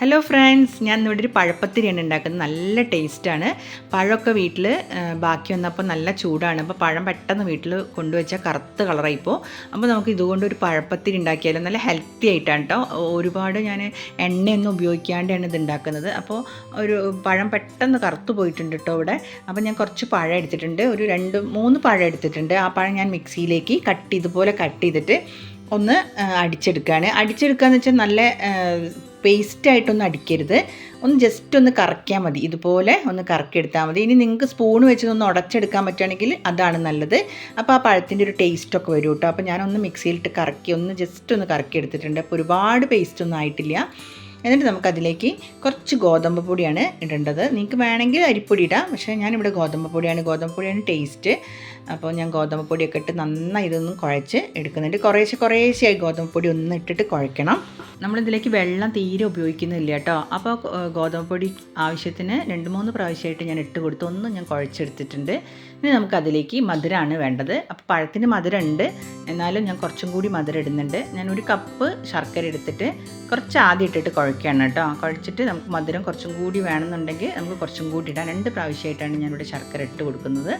Hello friends ഞാൻ ഇവിടെ ഒരു പഴപ്പത്തിരിയാണ് ഉണ്ടാക്കുന്നത്. നല്ല ടേസ്റ്റാണ് പഴമൊക്കെ വീട്ടിൽ ബാക്കി വന്നപ്പോൾ നല്ല ചൂടാണ്. അപ്പോൾ പഴം പെട്ടെന്ന് വീട്ടിൽ കൊണ്ടുവച്ചാൽ കറുത്ത് കളറായി ഇപ്പോൾ അപ്പോൾ നമുക്ക് ഇതുകൊണ്ട് ഒരു പഴപ്പത്തിരി ഉണ്ടാക്കിയാലും? നല്ല ഹെൽത്തി ആയിട്ടാണ് കേട്ടോ ഒരുപാട് ഞാൻ എണ്ണയൊന്നും ഉപയോഗിക്കാണ്ടാണ് ഇത് ഉണ്ടാക്കുന്നത്. അപ്പോൾ ഒരു പഴം പെട്ടെന്ന് കറുത്ത് പോയിട്ടുണ്ട് കേട്ടോ ഇവിടെ. അപ്പോൾ ഞാൻ കുറച്ച് പഴം എടുത്തിട്ടുണ്ട്. ഒരു രണ്ട് മൂന്ന് പഴം എടുത്തിട്ടുണ്ട്. ആ പഴം ഞാൻ മിക്സിയിലേക്ക് കട്ട് ഇതുപോലെ കട്ട് ചെയ്തിട്ട് ഒന്ന് അടിച്ചെടുക്കുകയാണ് അടിച്ചെടുക്കുകയാണ് അടിച്ചെടുക്കുകയെന്ന് വെച്ചാൽ നല്ല പേസ്റ്റ് ആയിട്ടൊന്നും അടിക്കരുത്. ഒന്ന് ജസ്റ്റ് ഒന്ന് കറക്കിയാൽ മതി. ഇതുപോലെ ഒന്ന് കറക്കിയെടുത്താൽ മതി. ഇനി നിങ്ങൾക്ക് സ്പൂൺ വെച്ച് ഒന്ന് ഉടച്ചെടുക്കാൻ പറ്റുകയാണെങ്കിൽ അതാണ് നല്ലത്. അപ്പോൾ ആ പഴത്തിന്റെ ഒരു ടേസ്റ്റൊക്കെ വരും കേട്ടോ. അപ്പോൾ ഞാനൊന്ന് മിക്സിയിലിട്ട് കറക്കി ഒന്ന് ജസ്റ്റ് ഒന്ന് കറക്കി എടുത്തിട്ടുണ്ട് അപ്പോൾ ഒരുപാട് പേസ്റ്റ് ഒന്നും ആയിട്ടില്ല. എന്നിട്ട് നമുക്കതിലേക്ക് കുറച്ച് ഗോതമ്പ് പൊടിയാണ് ഇടേണ്ടത്. നിങ്ങൾക്ക് വേണമെങ്കിൽ അരിപ്പൊടി ഇടാം. പക്ഷേ ഞാനിവിടെ ഗോതമ്പ് പൊടിയാണ്. ഗോതമ്പ് പൊടിയാണ് ടേസ്റ്റ് അപ്പോൾ ഞാൻ ഗോതമ്പ് പൊടിയൊക്കെ ഇട്ട് നന്നായി ഇതൊന്നും കുഴച്ച് എടുക്കുന്നുണ്ട്. കുറേശ്ശെ കുറേശ്ശെയായി ഗോതമ്പ് പൊടി ഒന്ന് ഇട്ടിട്ട് കുഴക്കണം നമ്മളിതിലേക്ക് വെള്ളം തീരെ ഉപയോഗിക്കുന്നില്ല കേട്ടോ. അപ്പോൾ ഗോതമ്പ് പൊടി ആവശ്യത്തിന് രണ്ട് മൂന്ന് പ്രാവശ്യമായിട്ട് ഞാൻ ഇട്ട് കൊടുത്ത് ഒന്നും ഞാൻ കുഴച്ചെടുത്തിട്ടുണ്ട്. ഇനി നമുക്കതിലേക്ക് മധുരമാണ് വേണ്ടത്. അപ്പോൾ പഴത്തിന് മധുരം ഉണ്ട് എന്നാലും ഞാൻ കുറച്ചും കൂടി മധുരം ഇടുന്നുണ്ട്. ഞാൻ ഒരു കപ്പ് ശർക്കര എടുത്തിട്ട് കുറച്ച് ആദ്യം ഇട്ടിട്ട് കുഴക്കുകയാണ് കേട്ടോ. കുഴച്ചിട്ട് നമുക്ക് മധുരം കുറച്ചും കൂടി വേണമെന്നുണ്ടെങ്കിൽ നമുക്ക് കുറച്ചും കൂടി ഇടാം. രണ്ട് പ്രാവശ്യമായിട്ടാണ് ഞാനിവിടെ ശർക്കര ഇട്ട് കൊടുക്കുന്നത്.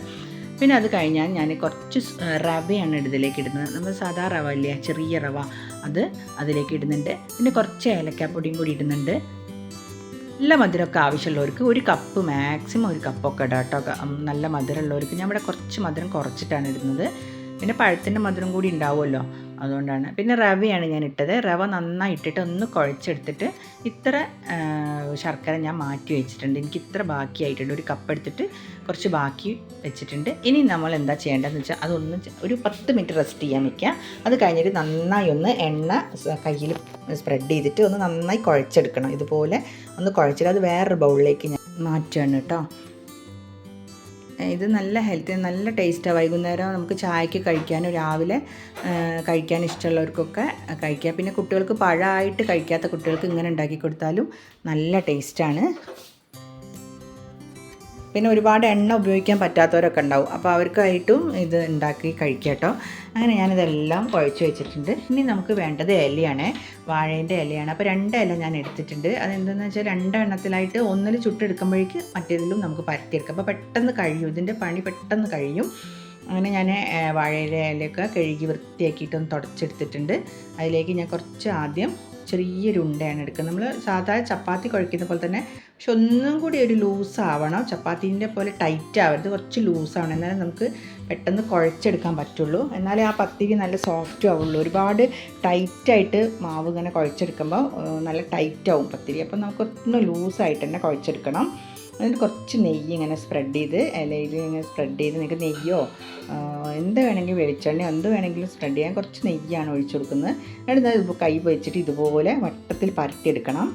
പിന്നെ അത് കഴിഞ്ഞാൽ ഞാൻ കുറച്ച് റവയാണ് ഇതിലേക്ക് ഇടുന്നത്. നമ്മൾ സാധാ റവ ഇല്ലേ ചെറിയ റവ. അത് അതിലേക്ക് ഇടുന്നുണ്ട്. പിന്നെ കുറച്ച് ഏലക്കാപ്പൊടിയും കൂടി ഇടുന്നുണ്ട്. നല്ല മധുരമൊക്കെ ആവശ്യമുള്ളവർക്ക് ഒരു കപ്പ് മാക്സിമം ഒരു കപ്പൊക്കെ ഇടാം കേട്ടോ. നല്ല മധുരമുള്ളവർക്ക്. ഞാൻ ഇവിടെ കുറച്ച് മധുരം കുറച്ചിട്ടാണ് ഇടുന്നത്. പിന്നെ പഴത്തിന്റെ മധുരം കൂടി ഉണ്ടാവുമല്ലോ അതുകൊണ്ടാണ്. പിന്നെ റവയാണ് ഞാൻ ഇട്ടത്. റവ നന്നായി ഇട്ടിട്ട് ഒന്ന് കുഴച്ചെടുത്തിട്ട് ഇത്ര ശർക്കര ഞാൻ മാറ്റി വെച്ചിട്ടുണ്ട്. എനിക്ക് ഇത്ര ബാക്കിയായിട്ടുണ്ട്. ഒരു കപ്പ് എടുത്തിട്ട് കുറച്ച് ബാക്കി വെച്ചിട്ടുണ്ട്. ഇനി നമ്മൾ എന്താ ചെയ്യേണ്ടതെന്ന് വെച്ചാൽ അതൊന്ന് ഒരു പത്ത് മിനിറ്റ് റെസ്റ്റ് ചെയ്യാൻ വെക്കുക. അത് കഴിഞ്ഞിട്ട് നന്നായി ഒന്ന് എണ്ണ കയ്യിൽ സ്പ്രെഡ് ചെയ്തിട്ട് ഒന്ന് നന്നായി കുഴച്ചെടുക്കണം. ഇതുപോലെ ഒന്ന് കുഴച്ചിട്ട് അത് വേറൊരു ബൗളിലേക്ക് ഞാൻ മാറ്റുകയാണ് കേട്ടോ. ഇത് നല്ല ഹെൽത്തി നല്ല ടേസ്റ്റാണ് വൈകുന്നേരം നമുക്ക് ചായക്ക് കഴിക്കാനും രാവിലെ കഴിക്കാൻ ഇഷ്ടമുള്ളവർക്കൊക്കെ കഴിക്കാം. പിന്നെ കുട്ടികൾക്ക് പഴമായിട്ട് കഴിക്കാത്ത കുട്ടികൾക്ക് ഇങ്ങനെ ഉണ്ടാക്കി കൊടുത്താലും നല്ല ടേസ്റ്റാണ് പിന്നെ ഒരുപാട് എണ്ണ ഉപയോഗിക്കാൻ പറ്റാത്തവരൊക്കെ ഉണ്ടാവും. അപ്പോൾ അവർക്കായിട്ടും ഇത് ഉണ്ടാക്കി കഴിക്കാം കേട്ടോ. അങ്ങനെ ഞാനിതെല്ലാം കുഴച്ച് വെച്ചിട്ടുണ്ട്. ഇനി നമുക്ക് വേണ്ടത് ഇലയാണ് വാഴേന്റെ ഇലയാണ് അപ്പോൾ രണ്ട് ഇല ഞാൻ എടുത്തിട്ടുണ്ട്. അതെന്താണെന്ന് വെച്ചാൽ രണ്ടെണ്ണത്തിലായിട്ട് ഒന്നിൽ ചുട്ടെടുക്കുമ്പോഴേക്ക് മറ്റേതിലും നമുക്ക് പരത്തിയെടുക്കാം. അപ്പോൾ പെട്ടെന്ന് കഴിയും. ഇതിന്റെ പണി പെട്ടെന്ന് കഴിയും. അങ്ങനെ ഞാൻ വാഴയിലെ ഇലയൊക്കെ കഴുകി വൃത്തിയാക്കിയിട്ടൊന്ന് തുടച്ചെടുത്തിട്ടുണ്ട്. അതിലേക്ക് ഞാൻ കുറച്ച് ആദ്യം ചെറിയൊരു ഉണ്ടയാണ് എടുക്കുന്നത്. നമ്മൾ സാധാരണ ചപ്പാത്തി കുഴക്കുന്ന പോലെ തന്നെ പക്ഷെ ഒന്നും കൂടി ഒരു ലൂസ് ആവണം ചപ്പാത്തീന്റെ പോലെ ടൈറ്റ് ആവരുത്. കുറച്ച് ലൂസ് ആവണം എന്നാലേ നമുക്ക് പെട്ടെന്ന് കുഴച്ചെടുക്കാൻ പറ്റുള്ളൂ. എന്നാലേ ആ പത്തിരി നല്ല സോഫ്റ്റ് ആവുള്ളൂ. ഒരുപാട് ടൈറ്റായിട്ട് മാവ് ഇങ്ങനെ കുഴച്ചെടുക്കുമ്പോൾ നല്ല ടൈറ്റ് ആവും പത്തിരി. അപ്പോൾ നമുക്ക് ഒന്ന് ലൂസായിട്ട് തന്നെ കുഴച്ചെടുക്കണം. അതിന് കുറച്ച് നെയ്യ് ഇങ്ങനെ സ്പ്രെഡ് ചെയ്ത് ഇലയിൽ ഇങ്ങനെ സ്പ്രെഡ് ചെയ്ത് നിങ്ങൾക്ക് നെയ്യോ എന്ത് വേണമെങ്കിലും വെളിച്ചെണ്ണയോ എന്ത് വേണമെങ്കിലും സ്പ്രെഡ് ചെയ്യാൻ കുറച്ച് നെയ്യാണ് ഒഴിച്ചു കൊടുക്കുന്നത്. എന്നിട്ട് കൈ വെച്ചിട്ട് ഇതുപോലെ വട്ടത്തിൽ പരത്തിയെടുക്കണം.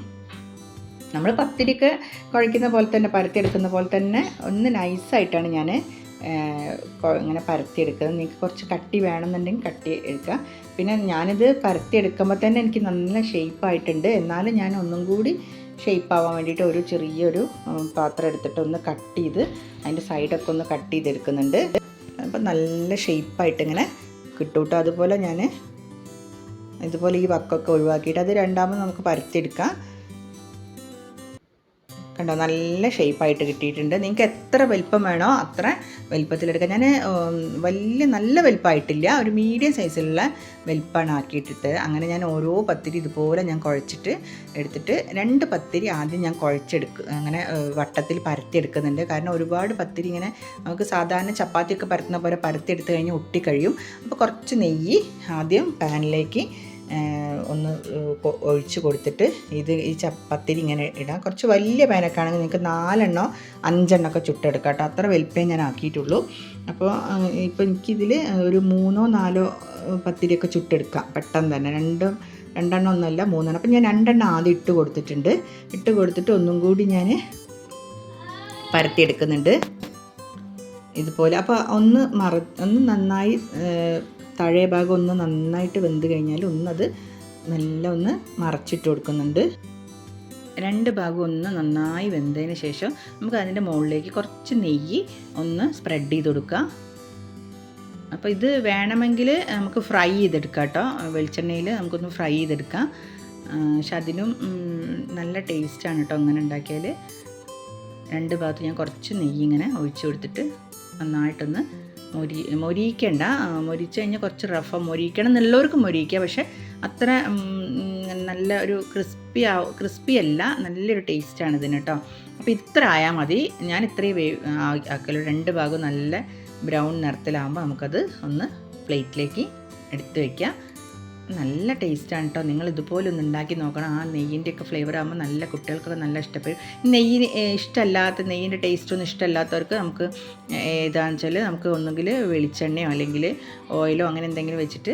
നമ്മൾ പത്തിരിക്ക് കുഴയ്ക്കുന്ന പോലെ തന്നെ പരത്തിയെടുക്കുന്ന പോലെ തന്നെ ഒന്ന് നൈസായിട്ടാണ് ഞാൻ ഇങ്ങനെ പരത്തിയെടുക്കുന്നത്. നിങ്ങൾക്ക് കുറച്ച് കട്ടി വേണമെന്നുണ്ടെങ്കിൽ കട്ടി എടുക്കുക പിന്നെ ഞാനിത് പരത്തിയെടുക്കുമ്പോൾ തന്നെ എനിക്ക് നല്ല ഷേപ്പായിട്ടുണ്ട് എന്നാലും ഞാൻ ഒന്നും കൂടി ഷേപ്പ് ആവാൻ വേണ്ടിയിട്ട് ഒരു ചെറിയൊരു പാത്രം എടുത്തിട്ട് ഒന്ന് കട്ട് ചെയ്ത് അതിന്റെ സൈഡൊക്കെ ഒന്ന് കട്ട് ചെയ്തെടുക്കുന്നുണ്ട്. അപ്പം നല്ല ഷേപ്പായിട്ട് ഇങ്ങനെ കിട്ടും കേട്ടോ അതുപോലെ ഞാൻ ഇതുപോലെ ഈ വക്കൊക്കെ ഒഴിവാക്കിയിട്ട് അത് രണ്ടാമത് നമുക്ക് പരത്തിയെടുക്കാം. കണ്ടോ നല്ല ഷേപ്പായിട്ട് കിട്ടിയിട്ടുണ്ട്. നിങ്ങൾക്ക് എത്ര വലിപ്പം വേണോ അത്ര വലിപ്പത്തിലെടുക്കാം. ഞാൻ വലിയ നല്ല വലിപ്പമായിട്ടില്ല ഒരു മീഡിയം സൈസിലുള്ള വലിപ്പമാണ് ആക്കിയിട്ടിട്ട്. അങ്ങനെ ഞാൻ ഓരോ പത്തിരി ഇതുപോലെ ഞാൻ കുഴച്ചിട്ട് എടുത്തിട്ട് രണ്ട് പത്തിരി ആദ്യം ഞാൻ കുഴച്ചെടുക്കുക അങ്ങനെ വട്ടത്തിൽ പരത്തിയെടുക്കുന്നുണ്ട്. കാരണം ഒരുപാട് പത്തിരി ഇങ്ങനെ നമുക്ക് സാധാരണ ചപ്പാത്തിയൊക്കെ പരത്തുന്ന പോലെ പരത്തിയെടുത്ത് കഴിഞ്ഞാൽ ഒട്ടിക്കഴിയും അപ്പോൾ കുറച്ച് നെയ്യ് ആദ്യം പാനിലേക്ക് ഒന്ന് ഒഴിച്ചു കൊടുത്തിട്ട് ഇത് ഈ ചപ്പത്തിരി ഇങ്ങനെ ഇടാം. കുറച്ച് വലിയ പാനൊക്കെയാണെങ്കിൽ നിങ്ങൾക്ക് നാലെണ്ണോ അഞ്ചെണ്ണോ ഒക്കെ ചുട്ടെടുക്കാം കേട്ടോ. അത്ര വലിപ്പേ ഞാൻ ആക്കിയിട്ടുള്ളൂ. അപ്പോൾ ഇപ്പോൾ എനിക്കിതിൽ ഒരു മൂന്നോ നാലോ പത്തിരിയൊക്കെ ചുട്ടെടുക്കാം. പെട്ടെന്ന് തന്നെ. രണ്ടും രണ്ടെണ്ണം ഒന്നല്ല മൂന്നെണ്ണം. അപ്പം ഞാൻ രണ്ടെണ്ണം ആദ്യം ഇട്ട് കൊടുത്തിട്ടുണ്ട്. ഇട്ട് കൊടുത്തിട്ട് ഒന്നും കൂടി ഞാൻ പരത്തിയെടുക്കുന്നുണ്ട്. ഇതുപോലെ. അപ്പോൾ ഒന്ന് മറ ഒന്ന് നന്നായി താഴെ ഭാഗം ഒന്ന് നന്നായിട്ട് വെന്ത് കഴിഞ്ഞാൽ ഒന്നത് നല്ല ഒന്ന് മറച്ചിട്ട് കൊടുക്കുന്നുണ്ട്. രണ്ട് ഭാഗം ഒന്ന് നന്നായി വെന്തതിന് ശേഷം നമുക്ക് അതിന്റെ മുകളിലേക്ക് കുറച്ച് നെയ്യ് ഒന്ന് സ്പ്രെഡ് ചെയ്ത് കൊടുക്കുക. അപ്പോൾ ഇത് വേണമെങ്കിൽ നമുക്ക് ഫ്രൈ ചെയ്തെടുക്കാം കേട്ടോ. വെളിച്ചെണ്ണയിൽ നമുക്കൊന്ന് ഫ്രൈ ചെയ്തെടുക്കാം. പക്ഷെ അതിനും നല്ല ടേസ്റ്റാണ് കേട്ടോ അങ്ങനെ ഉണ്ടാക്കിയാൽ. രണ്ട് ഭാഗത്ത് ഞാൻ കുറച്ച് നെയ്യ് ഇങ്ങനെ ഒഴിച്ചു കൊടുത്തിട്ട് നന്നായിട്ടൊന്ന് മൊരി മൊരിയിക്കണ്ട. മൊരിച്ച് കഴിഞ്ഞാൽ കുറച്ച് റഫ മൊരിക്കണം എന്നുള്ളവർക്ക് മൊരിയിക്കുക പക്ഷേ അത്ര നല്ല ഒരു ക്രിസ്പി ആ ക്രിസ്പി അല്ല നല്ലൊരു ടേസ്റ്റാണ് ഇതിന് കേട്ടോ അപ്പോൾ ഇത്ര ആയാൽ മതി. ഞാൻ ഇത്രയും വേ ആക്കലോ. രണ്ട് ഭാഗവും നല്ല ബ്രൗൺ നിറത്തിലാകുമ്പോൾ നമുക്കത് ഒന്ന് പ്ലേറ്റിലേക്ക് എടുത്ത് വയ്ക്കാം നല്ല ടേസ്റ്റാണ് കേട്ടോ നിങ്ങൾ ഇതുപോലെ ഒന്ന് ഉണ്ടാക്കി നോക്കണം. ആ നെയ്യിന്റെയൊക്കെ ഫ്ലേവർ ആകുമ്പോൾ നല്ല കുട്ടികൾക്കൊക്കെ നല്ല ഇഷ്ടപ്പെടും. നെയ്യിന് ഏഹ്, ഇഷ്ടമല്ലാത്ത നെയ്യിന്റെ ടേസ്റ്റ് ഒന്നും ഇഷ്ടമല്ലാത്തവർക്ക് നമുക്ക് ഏതാണെന്ന് വെച്ചാൽ നമുക്ക് ഒന്നുകിൽ വെളിച്ചെണ്ണയോ അല്ലെങ്കിൽ ഓയിലോ അങ്ങനെ എന്തെങ്കിലും വെച്ചിട്ട്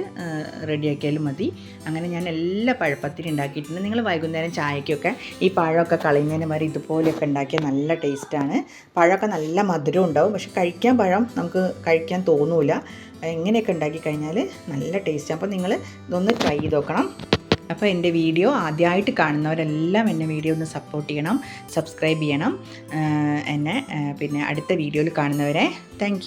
റെഡിയാക്കിയാലും മതി. അങ്ങനെ ഞാൻ എല്ലാ പഴപ്പത്തിനും ഉണ്ടാക്കിയിട്ടുണ്ട്. നിങ്ങൾ വൈകുന്നേരം ചായക്കൊക്കെ ഈ പഴമൊക്കെ കളയുന്നതിന് വരെ ഇതുപോലെയൊക്കെ ഉണ്ടാക്കിയാൽ നല്ല ടേസ്റ്റാണ് പഴമൊക്കെ നല്ല മധുരം ഉണ്ടാവും. പക്ഷെ കഴിക്കാൻ പഴം നമുക്ക് കഴിക്കാൻ തോന്നൂല. ഇങ്ങനെയൊക്കെ ഉണ്ടാക്കി കഴിഞ്ഞാൽ നല്ല ടേസ്റ്റ് അപ്പോൾ നിങ്ങൾ ഇതൊന്ന് ട്രൈ ചെയ്ത് നോക്കണം. അപ്പോൾ എന്റെ വീഡിയോ ആദ്യമായിട്ട് കാണുന്നവരെല്ലാം എന്നെ വീഡിയോ ഒന്ന് സപ്പോർട്ട് ചെയ്യണം സബ്സ്ക്രൈബ് ചെയ്യണം. എന്നെ പിന്നെ അടുത്ത വീഡിയോയിൽ കാണുന്നവരെ താങ്ക്